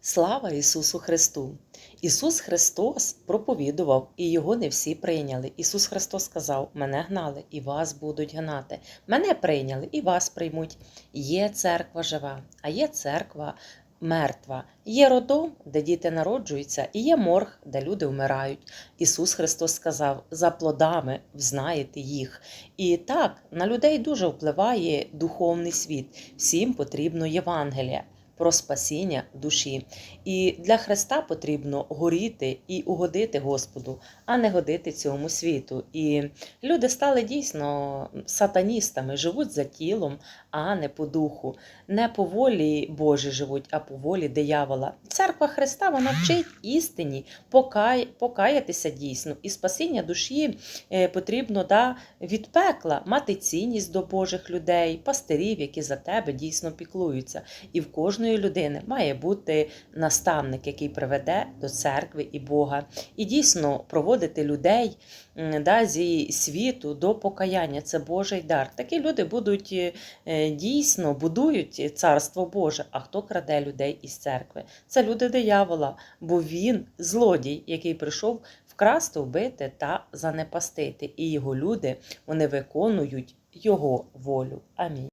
Слава Ісусу Христу! Ісус Христос проповідував, і його не всі прийняли. Ісус Христос сказав: Мене гнали, і вас будуть гнати. Мене прийняли, і вас приймуть. Є церква жива, а є церква мертва. Є родом, де діти народжуються, і є морг, де люди вмирають. Ісус Христос сказав: за плодами взнаєте їх. І так, на людей дуже впливає духовний світ. Всім потрібно Євангелія. Про спасіння душі. І для Христа потрібно горіти і угодити Господу, а не годити цьому світу. І люди стали дійсно сатаністами, живуть за тілом, а не по духу. Не по волі Божій живуть, а по волі диявола. Церква Христа вона вчить істині покаятися дійсно. І спасіння душі е, потрібно да, від пекла мати цінність до Божих людей, пастирів, які за тебе дійсно піклуються. І в кожної людини має бути наставник, який приведе до церкви і Бога. І дійсно проводити людей да, зі світу до покаяння. Це Божий дар. Такі люди будуть е, дійсно будують царство Боже. А хто краде людей із церкви? Це люди диявола, бо він злодій, який прийшов вкрасти, вбити та занепастити. І його люди вони виконують його волю. Амінь.